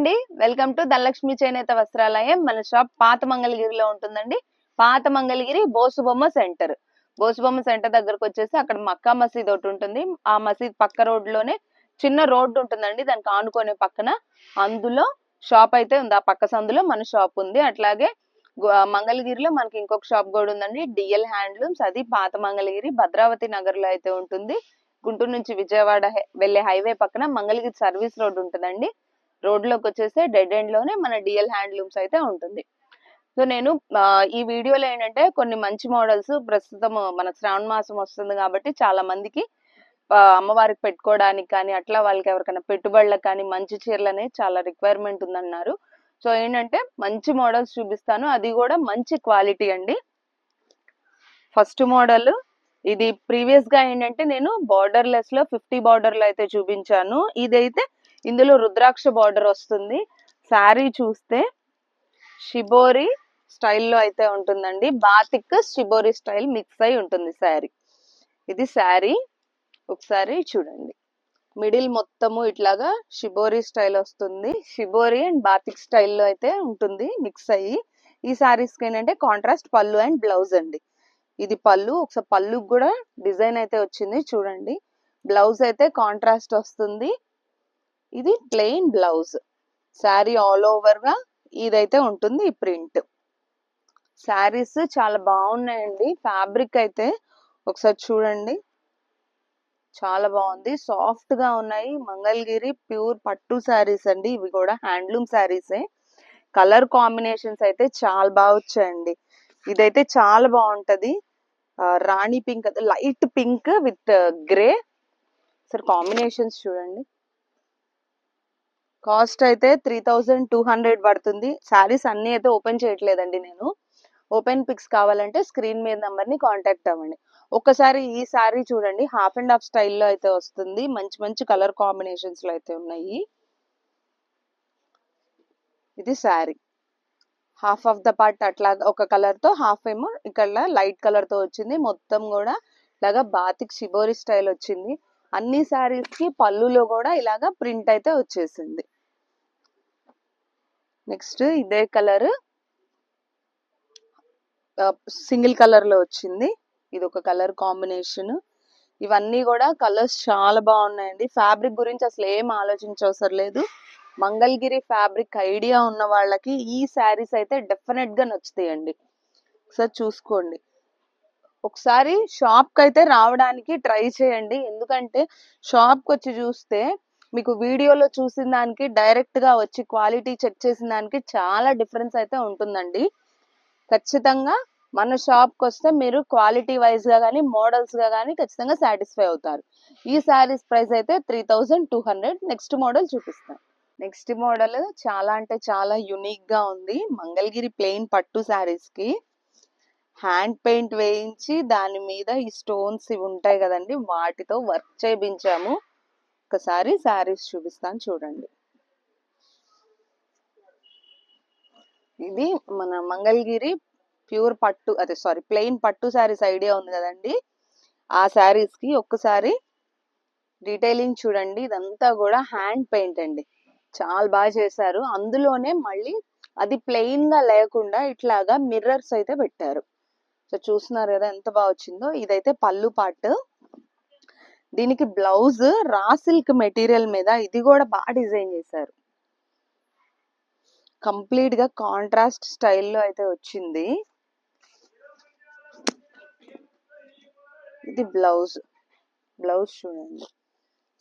అండి. Welcome to Dhanalakshmi చేనేత వస్త్రాలయం. మన షాప్ పాత మంగళగిరిలో ఉంటుందండి. పాత మంగళగిరి బోసుబొమ్మ సెంటర్. బోసుబొమ్మ సెంటర్ దగ్గరకు వచ్చేసి అక్కడ మక్కా మసీద్ ఒకటి ఉంటుంది. ఆ మసీద్ పక్క రోడ్లోనే చిన్న రోడ్డు ఉంటుందండి. దానికి ఆనుకునే పక్కన. అందులో షాప్ అయితే ఉంది. ఆ పక్క సందులో మన షాప్ ఉంది. అట్లాగే మంగళగిరిలో మనకి ఇంకొక షాప్ కూడా ఉందండి. DL handlooms. అది పాత మంగళగిరి భద్రావతి నగర్లో అయితే ఉంటుంది. గుంటూరు నుంచి విజయవాడ వెళ్ళే వెళ్ళే హైవే పక్కన మంగళగిరి సర్వీస్ రోడ్ ఉంటుందండి. రోడ్లోకి వచ్చేస్తే డెడ్ ఎండ్లోనే మన డిఎల్ హ్యాండ్లూమ్స్ అయితే ఉంటుంది. సో నేను ఈ వీడియోలో ఏంటంటే కొన్ని మంచి మోడల్స్ ప్రస్తుతం మన శ్రావణ మాసం వస్తుంది కాబట్టి చాలా మందికి అమ్మవారికి పెట్టుకోవడానికి కానీ అట్లా వాళ్ళకి ఎవరికైనా పెట్టుబడులకు కానీ మంచి చీరలు అనేది చాలా రిక్వైర్మెంట్ ఉందన్నారు. సో ఏంటంటే మంచి మోడల్స్ చూపిస్తాను. అది కూడా మంచి క్వాలిటీ అండి. ఫస్ట్ మోడల్ ఇది ప్రీవియస్గా ఏంటంటే నేను బార్డర్ లెస్లో ఫిఫ్టీ బార్డర్లో అయితే చూపించాను. ఇదైతే ఇందులో రుద్రాక్ష బార్డర్ వస్తుంది. శారీ చూస్తే షిబోరి స్టైల్లో అయితే ఉంటుందండి. బాతిక్ షిబోరి స్టైల్ మిక్స్ అయి ఉంటుంది శారీ. ఇది శారీ. ఒకసారి చూడండి. మిడిల్ మొత్తము ఇట్లాగా షిబోరి స్టైల్ వస్తుంది. షిబోరి అండ్ బాతిక్ స్టైల్లో అయితే ఉంటుంది మిక్స్ అయ్యి. ఈ శారీస్కి ఏంటంటే కాంట్రాస్ట్ పళ్ళు అండ్ బ్లౌజ్ అండి. ఇది పళ్ళు. ఒకసారి పళ్ళుకి కూడా డిజైన్ అయితే వచ్చింది. చూడండి. బ్లౌజ్ అయితే కాంట్రాస్ట్ వస్తుంది. ఇది ప్లెయిన్ బ్లౌజ్ శారీ ఆల్ ఓవర్గా ఇదైతే ఉంటుంది ఈ ప్రింట్ శారీస్ చాలా బాగున్నాయండి. ఫ్యాబ్రిక్ అయితే ఒకసారి చూడండి. చాలా బాగుంది. సాఫ్ట్గా ఉన్నాయి. మంగళగిరి ప్యూర్ పట్టు శారీస్ అండి. ఇవి కూడా హ్యాండ్లూమ్ శారీసే కలర్ కాంబినేషన్స్ అయితే చాలా బాగా వచ్చాయండి. ఇదైతే చాలా బాగుంటది. రాణి pink light pink with grey సరే కాంబినేషన్స్ చూడండి. కాస్ట్ అయితే త్రీ థౌజండ్ టూ హండ్రెడ్ పడుతుంది. శారీస్ అన్నీ అయితే ఓపెన్ చేయట్లేదండి నేను. ఓపెన్ పిక్స్ కావాలంటే స్క్రీన్ మీద నెంబర్ని కాంటాక్ట్ అవ్వండి. ఒక్కసారి ఈ శారీ చూడండి. హాఫ్ అండ్ హాఫ్ స్టైల్లో అయితే వస్తుంది. మంచి మంచి కలర్ కాంబినేషన్స్లో అయితే ఉన్నాయి. ఇది sari. Half of the part అట్లా ఒక కలర్తో హాఫ్ ఏమో ఇక్కడ లైట్ కలర్తో వచ్చింది. మొత్తం కూడా ఇలాగా బాతిక్ షిబోరి స్టైల్ వచ్చింది. అన్ని శారీస్కి పళ్ళులో కూడా ఇలాగా ప్రింట్ అయితే వచ్చేసింది. నెక్స్ట్ ఇదే కలర్. సింగిల్ కలర్లో వచ్చింది. ఇది ఒక కలర్ కాంబినేషన్. ఇవన్నీ కూడా కలర్స్ చాలా బాగున్నాయండి. ఫ్యాబ్రిక్ గురించి అసలు ఏం ఆలోచించవసరం లేదు. మంగళగిరి ఫ్యాబ్రిక్ ఐడియా ఉన్న వాళ్ళకి ఈ శారీస్ అయితే డెఫినెట్గా నచ్చుతాయండి. ఒకసారి చూసుకోండి. ఒకసారి షాప్కి అయితే రావడానికి ట్రై చేయండి. ఎందుకంటే షాప్కి వచ్చి చూస్తే మీకు వీడియోలో చూసిన దానికి డైరెక్ట్గా వచ్చి క్వాలిటీ చెక్ చేసిన దానికి చాలా డిఫరెన్స్ అయితే ఉంటుందండి. ఖచ్చితంగా మన షాప్కి వస్తే మీరు క్వాలిటీ వైజ్గా కానీ మోడల్స్గా కానీ ఖచ్చితంగా సాటిస్ఫై అవుతారు. ఈ శారీస్ ప్రైస్ అయితే three thousand two hundred. Next model చూపిస్తాను నెక్స్ట్ మోడల్ చాలా అంటే చాలా యునిక్గా ఉంది. మంగళగిరి ప్లెయిన్ పట్టు శారీస్కి. హ్యాండ్ పెయింట్ వేయించి దాని మీద ఈ స్టోన్స్ ఇవి ఉంటాయి కదండి వాటితో వర్క్ చేయించాము. ఒకసారి శారీస్ చూపిస్తాను చూడండి. ఇది మన మంగళగిరి ప్యూర్ పట్టు అదే సారీ ప్లెయిన్ పట్టు శారీస్ ఐడియా ఉంది కదండి. ఆ శారీస్కి ఒక్కసారి డీటెయిలింగ్ చూడండి. ఇదంతా కూడా హ్యాండ్ పెయింట్ అండి. చాలా బాగా చేశారు. అందులోనే మళ్ళీ అది ప్లెయిన్గా లేకుండా ఇట్లాగా మిర్రర్స్ అయితే పెట్టారు. సో చూస్తున్నారు కదా ఎంత బాగా వచ్చిందో. ఇదైతే పళ్ళు పార్ట్ దీనికి బ్లౌజ్ రా సిల్క్ మెటీరియల్ మీద ఇది కూడా బాగా డిజైన్ చేశారు. కంప్లీట్గా కాంట్రాస్ట్ స్టైల్లో అయితే వచ్చింది. ఇది బ్లౌజ్. బ్లౌజ్ చూడండి.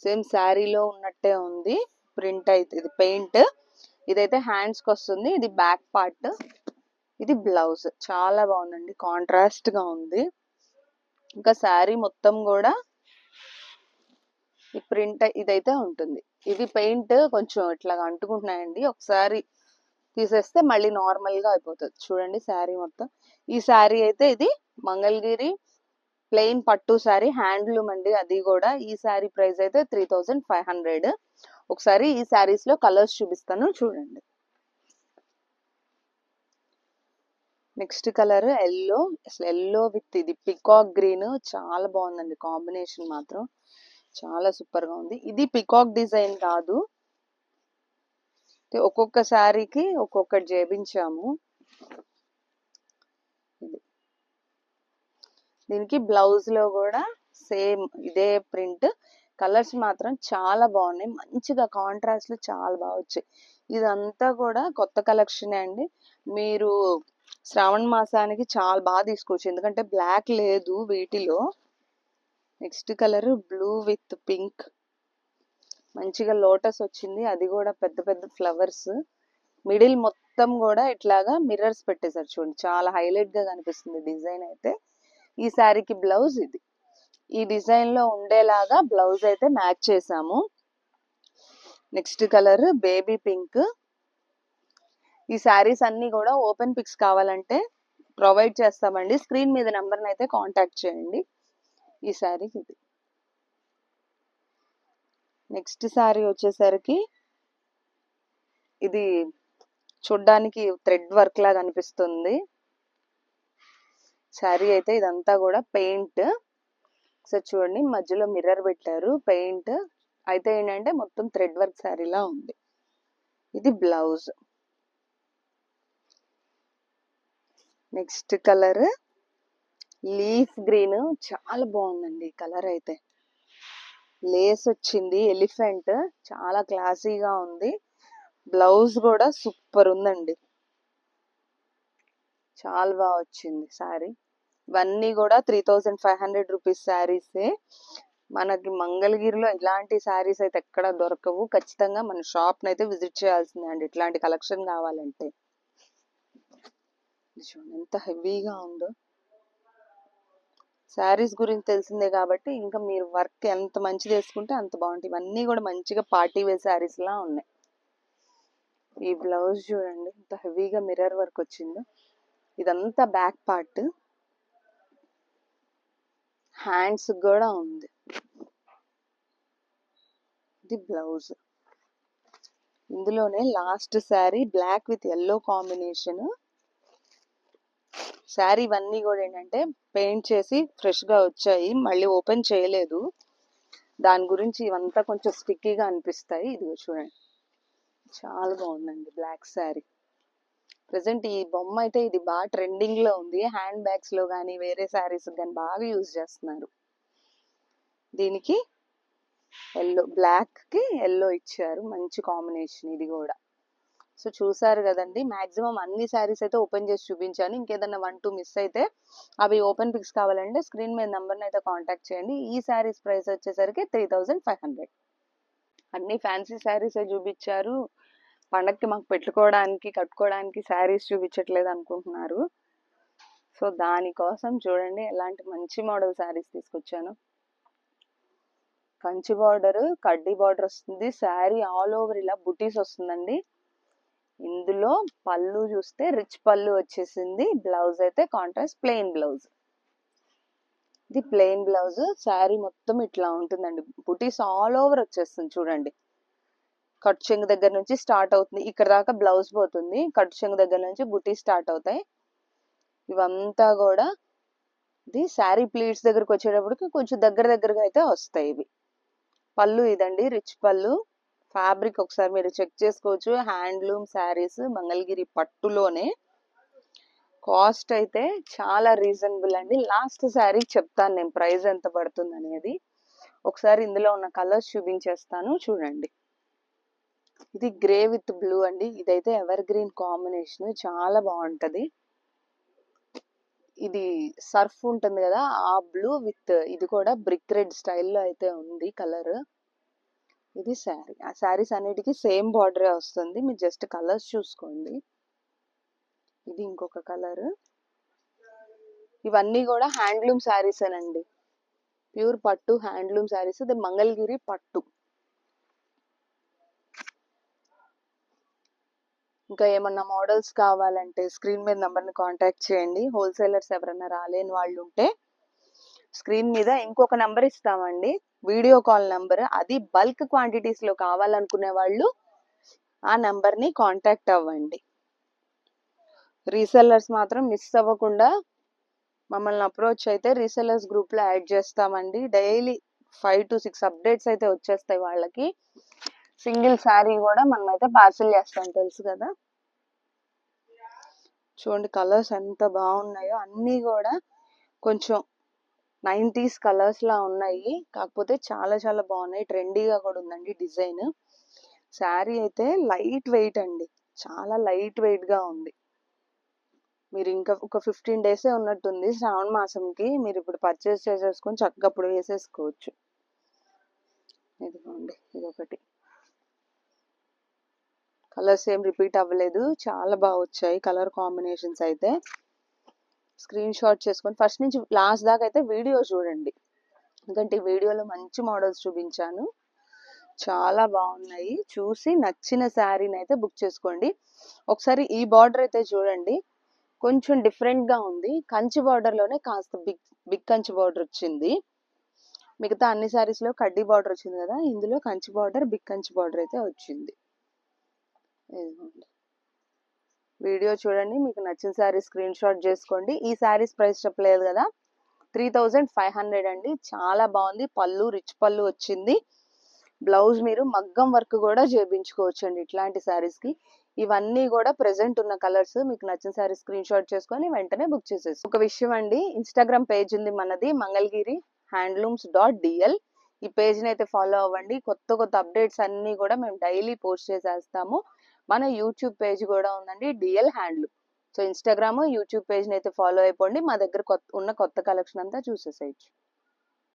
సేమ్ శారీలో ఉన్నట్టే ఉంది. ప్రింట్ అయితే ఇది పెయింట్. ఇదైతే హ్యాండ్స్కి వస్తుంది. ఇది బ్యాక్ పార్ట్. ఇది బ్లౌజ్. చాలా బాగుందండి. కాంట్రాస్ట్గా ఉంది. ఇంకా శారీ మొత్తం కూడా ఈ ప్రింట్ ఇదైతే ఉంటుంది. ఇది పెయింట్ కొంచెం ఇట్లా అంటుకుంటున్నాయండి. ఒకసారి తీసేస్తే మళ్ళీ నార్మల్గా అయిపోతుంది. చూడండి శారీ మొత్తం. ఈ శారీ అయితే ఇది మంగళగిరి ప్లెయిన్ పట్టు శారీ హ్యాండ్లూమ్ అండి. అది కూడా ఈ శారీ ప్రైస్ అయితే త్రీ థౌజండ్ ఫైవ్ హండ్రెడ్. ఒకసారి ఈ శారీస్లో కలర్స్ చూపిస్తాను. చూడండి. Next colour yellow. అసలు ఎల్లో విత్ ఇది పికాక్ గ్రీన్. చాలా బాగుందండి కాంబినేషన్ మాత్రం. చాలా సూపర్గా ఉంది. ఇది పికాక్ డిజైన్ కాదు. ఒక్కొక్క శారీకి ఒక్కొక్కటి చేపించాము. ఇది. దీనికి బ్లౌజ్లో కూడా సేమ్ ఇదే ప్రింట్. కలర్స్ మాత్రం చాలా బాగున్నాయి. మంచిగా కాంట్రాస్ట్లు చాలా బాగా వచ్చాయి. ఇదంతా కూడా కొత్త కలెక్షన్ అండి. మీరు శ్రావణ మాసానికి చాలా బాగా తీసుకోవచ్చు ఎందుకంటే బ్లాక్ లేదు వీటిలో. Next colour blue with pink మంచిగా లోటస్ వచ్చింది అది కూడా పెద్ద పెద్ద ఫ్లవర్స్ మిడిల్ మొత్తం కూడా ఇట్లాగా మిర్రర్స్ పెట్టేశారు చూడండి చాలా హైలైట్గా కనిపిస్తుంది డిజైన్ అయితే. ఈ శారీకి బ్లౌజ్ ఇది. ఈ డిజైన్లో ఉండేలాగా బ్లౌజ్ అయితే మ్యాచ్ చేసాము నెక్స్ట్ కలర్ బేబీ పింక్ ఈ శారీస్ అన్ని కూడా ఓపెన్ పిక్స్ కావాలంటే ప్రొవైడ్ చేస్తామండి. స్క్రీన్ మీద నెంబర్ అయితే కాంటాక్ట్ చేయండి. ఈ శారీకి ఇది. నెక్స్ట్ శారీ వచ్చేసరికి ఇది చూడ్డానికి థ్రెడ్ వర్క్ లాగా అనిపిస్తుంది. శారీ అయితే ఇదంతా కూడా పెయింట్. ఒకసారి చూడండి. మధ్యలో మిర్రర్ పెట్టారు. పెయింట్. అయితే ఏంటంటే మొత్తం థ్రెడ్ వర్క్ శారీలా ఉంది. ఇది blouse. Next colour leaf green. చాలా బాగుందండి ఈ కలర్ అయితే. లేస్ వచ్చింది ఎలిఫెంట్. చాలా క్లాసీగా ఉంది. బ్లౌజ్ కూడా సూపర్ ఉందండి. చాలా బాగా వచ్చింది శారీ ఇవన్నీ కూడా three thousand five hundred rupees శారీసే మనకి మంగళగిరిలో ఇలాంటి శారీస్ అయితే ఎక్కడ దొరకవు. ఖచ్చితంగా మన షాప్ని అయితే విజిట్ చేయాల్సిందే అండి. ఇట్లాంటి కలెక్షన్ కావాలంటే. ఇది చూడండి ఎంత హెవీగా ఉందో. శారీస్ గురించి తెలిసిందే కాబట్టి ఇంకా మీరు వర్క్ ఎంత మంచిది వేసుకుంటే అంత బాగుంటాయి. ఇవన్నీ కూడా మంచిగా పార్టీ వేర్ శారీస్లా ఉన్నాయి. ఈ బ్లౌజ్ చూడండి ఎంత హెవీగా మిర్రర్ వర్క్ వచ్చిందో. ఇదంతా బ్యాక్ పార్ట్. హ్యాండ్స్ కూడా ఉంది. ఇది బ్లౌజ్. ఇందులోనే last sari black with yellow combination. Sari ఇవన్నీ కూడా ఏంటంటే పెయింట్ చేసి ఫ్రెష్గా వచ్చాయి. మళ్ళీ ఓపెన్ చేయలేదు. దాని గురించి ఇవంతా కొంచెం స్టిక్కీగా అనిపిస్తాయి. ఇదిగో చూడండి. చాలా బాగుందండి బ్లాక్ శారీ. ప్రజెంట్ ఈ బొమ్మ అయితే ఇది బాగా ట్రెండింగ్లో ఉంది. హ్యాండ్ బ్యాగ్స్లో కానీ వేరే శారీస్ కానీ బాగా యూజ్ చేస్తున్నారు. దీనికి ఎల్లో బ్లాక్కి ఎల్లో ఇచ్చారు. మంచి కాంబినేషన్ ఇది కూడా. సో చూసారు కదండి. మాక్సిమం అన్ని శారీస్ అయితే ఓపెన్ చేసి చూపించాను. ఇంకేదన్నా వన్ టూ మిస్ అయితే అవి ఓపెన్ పిక్స్ కావాలంటే స్క్రీన్ మీద నెంబర్ని అయితే కాంటాక్ట్ చేయండి. ఈ శారీస్ ప్రైస్ వచ్చేసరికి త్రీ థౌజండ్ ఫైవ్ హండ్రెడ్. అన్ని ఫ్యాన్సీ శారీస్ చూపించారు. పండక్కి మాకు పెట్టుకోవడానికి కట్టుకోవడానికి శారీస్ చూపించట్లేదు అనుకుంటున్నారు. సో దానికోసం చూడండి ఎలాంటి మంచి మోడల్ శారీస్ తీసుకొచ్చాను. కంచి బార్డర్ కడ్డీ బార్డర్ వస్తుంది శారీ ఆల్ ఓవర్ ఇలా బుటీస్ వస్తుందండి. ఇందులో పళ్ళు చూస్తే రిచ్ పళ్ళు వచ్చేసింది. బ్లౌజ్ అయితే కాంట్రాస్ట్ ప్లెయిన్ బ్లౌజ్. ఇది ప్లెయిన్ బ్లౌజ్. శారీ మొత్తం ఇట్లా ఉంటుందండి. బుటీస్ ఆల్ ఓవర్ వచ్చేస్తుంది చూడండి. కట్ చెంగు దగ్గర నుంచి స్టార్ట్ అవుతుంది. ఇక్కడ దాకా బ్లౌజ్ పోతుంది. కట్ చెంగు దగ్గర నుంచి బుటీ స్టార్ట్ అవుతాయి. ఇవంతా కూడా ఇది శారీ ప్లీట్స్ దగ్గరకు వచ్చేటప్పటికి కొంచెం దగ్గర దగ్గరగా అయితే వస్తాయి ఇవి. పళ్ళు ఇదండి. రిచ్ పళ్ళు. ఫ్యాబ్రిక్ ఒకసారి మీరు చెక్ చేసుకోవచ్చు. హ్యాండ్లూమ్ శారీస్ మంగళగిరి పట్టులోనే. కాస్ట్ అయితే చాలా రీజనబుల్ అండి. లాస్ట్ శారీ చెప్తాను నేను ప్రైస్ ఎంత పడుతుంది అనేది. ఒకసారి ఇందులో ఉన్న కలర్స్ చూపించేస్తాను. చూడండి. ఇది గ్రే విత్ బ్లూ అండి. ఇదైతే ఎవర్ గ్రీన్ కాంబినేషన్. చాలా బాగుంటుంది. ఇది సర్ఫ్ ఉంటుంది కదా ఆ బ్లూ విత్ ఇది కూడా బ్రిక్ రెడ్ స్టైల్లో అయితే ఉంది కలర్. ఇది శారీ. ఆ శారీస్ అన్నిటికీ సేమ్ బార్డరే వస్తుంది. మీరు జస్ట్ కలర్స్ చూసుకోండి. ఇది ఇంకొక కలర్. ఇవన్నీ కూడా హ్యాండ్లూమ్ శారీస్ అండి ప్యూర్ పట్టు హ్యాండ్లూమ్ శారీస్. ఇది మంగళగిరి పట్టు. ఇంకా ఏమన్నా మోడల్స్ కావాలంటే స్క్రీన్ మీద నెంబర్ని కాంటాక్ట్ చేయండి. హోల్సేలర్స్ ఎవరైనా రాలేని వాళ్ళు ఉంటే స్క్రీన్ మీద ఇంకొక నంబర్ ఇస్తామండి. వీడియో కాల్ నంబర్ అది బల్క్ క్వాంటిటీస్లో కావాలనుకునే వాళ్ళు ఆ నెంబర్ని కాంటాక్ట్ అవ్వండి. రీసెల్లర్స్ మాత్రం మిస్ అవ్వకుండా మమ్మల్ని అప్రోచ్ అయితే రీసెల్లర్స్ గ్రూప్లో యాడ్ చేస్తామండి. Daily five to six updates అయితే వచ్చేస్తాయి వాళ్ళకి. సింగిల్ శారీ కూడా మనం అయితే పార్సిల్ చేస్తాం తెలుసు కదా? చూడండి కలర్స్ ఎంత బాగున్నాయో అన్నీ కూడా కొంచెం నైంటీస్ కలర్స్ లా ఉన్నాయి. కాకపోతే చాలా చాలా బాగున్నాయి. ట్రెండీగా కూడా ఉందండి డిజైన్. శారీ అయితే లైట్ వెయిట్ అండి. చాలా లైట్ వెయిట్గా ఉంది. మీరు ఇంకా ఒక ఫిఫ్టీన్ డేసే ఉన్నట్టుంది. శ్రావణ మాసంకి మీరు ఇప్పుడు పర్చేస్ చేసేసుకొని చక్కగా అప్పుడు వేసేసుకోవచ్చు. ఇదిగోండి ఇది ఒకటి కలర్స్ ఏం రిపీట్ అవ్వలేదు. చాలా బాగా వచ్చాయి. కలర్ కాంబినేషన్స్ అయితే. స్క్రీన్ షాట్ చేసుకొని ఫస్ట్ నుంచి లాస్ట్ దాకా అయితే వీడియో చూడండి. ఎందుకంటే ఈ వీడియోలో మంచి మోడల్స్ చూపించాను. చాలా బాగున్నాయి. చూసి నచ్చిన శారీని అయితే బుక్ చేసుకోండి. ఒకసారి ఈ బార్డర్ అయితే చూడండి. కొంచెం డిఫరెంట్గా ఉంది. కంచి బార్డర్లోనే కాస్త బిగ్ బిగ్ కంచి బార్డర్ వచ్చింది. మిగతా అన్ని శారీస్లో కడ్డీ బార్డర్ వచ్చింది కదా? ఇందులో Kanchi border big Kanchi border అయితే వచ్చింది. ఇదిగోండి. వీడియో చూడండి మీకు నచ్చిన శారీ స్క్రీన్ షాట్ చేసుకోండి. ఈ శారీస్ ప్రైస్ చెప్పలేదు కదా త్రీ థౌజండ్ ఫైవ్ హండ్రెడ్ అండి. చాలా బాగుంది. పళ్ళు రిచ్ పళ్ళు వచ్చింది. బ్లౌజ్ మీరు మగ్గం వర్క్ కూడా చేయించుకోవచ్చు అండి ఇట్లాంటి శారీస్కి ఇవన్నీ కూడా ప్రెసెంట్ ఉన్న కలర్స్ మీకు నచ్చిన శారీ స్క్రీన్ షాట్ చేసుకొని వెంటనే బుక్ చేసేసి ఒక విషయం అండి ఇన్స్టాగ్రామ్ పేజ్ ఉంది మనది మంగళగిరి హ్యాండ్లూమ్స్ డాట్ డిఎల్ ఈ పేజ్ని అయితే ఫాలో అవ్వండి. కొత్త కొత్త అప్డేట్స్ అన్నీ కూడా మేము డైలీ పోస్ట్ చేసేస్తాము. మన యూట్యూబ్ పేజ్ కూడా ఉందండి DL handloom so Instagram YouTube పేజ్ని అయితే ఫాలో అయిపోండి. మా దగ్గర కొత్త ఉన్న కొత్త కలెక్షన్ అంతా చూసేసేయచ్చు.